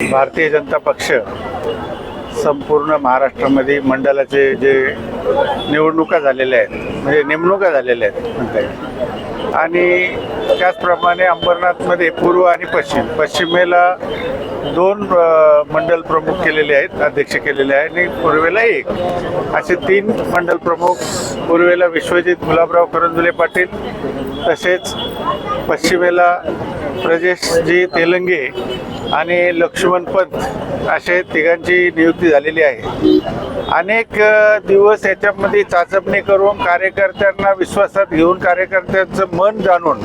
भारतीय जनता पक्ष संपूर्ण महाराष्ट्रामध्ये मंडळाचे जे निवडणुका झालेल्या आहेत म्हणजे नेमणुका झालेल्या आहेत म्हणता येईल. आणि त्याचप्रमाणे अंबरनाथमध्ये पूर्व आणि पश्चिम. पश्चिमेला दोन मंडल प्रमुख केलेले आहेत अध्यक्ष केलेले आहे आणि पूर्वेला एक. असे तीन मंडल प्रमुख पूर्वेला विश्वजित गुलाबराव करंजुले पाटील तसेच पश्चिमेला प्रजेशजी तेलंगे आणि लक्ष्मण पंत असे तिघांची नियुक्ती झालेली आहे. अनेक दिवस याच्यामध्ये चाचपणी करून कार्यकर्त्यांना विश्वासात घेऊन कार्यकर्त्यांचं मन जाणून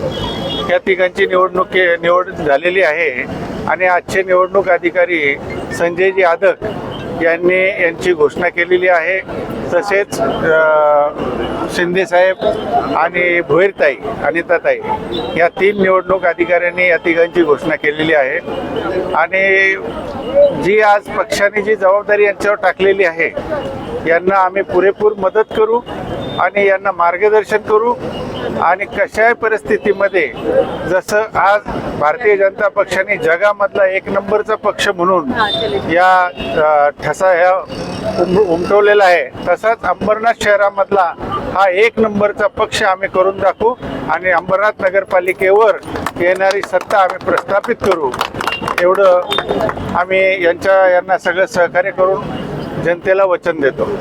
या तिघांची निवडणूक निवड झालेली आहे. आणि आजचे निवडणूक अधिकारी संजयजी आदक यांनी यांची घोषणा केलेली आहे. तसेच शिंदेसाहेब आणि भोईरताई अनिताताई या तीन निवडणूक अधिकाऱ्यांनी या तिघांची घोषणा केलेली आहे. आणि जी आज पक्षाने जी जबाबदारी यांच्यावर टाकलेली आहे यांना आम्ही पुरेपूर मदत करू. आणि यांना मार्गदर्शन करू आणि कशाही परिस्थितीमध्ये जसं आज भारतीय जनता पक्षाने जगामधला एक नंबरचा पक्ष म्हणून या ठसा ह्या उम उमटवलेला आहे तसाच अंबरनाथ शहरामधला हा एक नंबरचा पक्ष आम्ही करून दाखवू आणि अंबरनाथ नगरपालिकेवर येणारी सत्ता आम्ही प्रस्थापित करू. एवढं आम्ही यांच्या यांना सगळं सहकार्य करून जनतेला वचन देतो.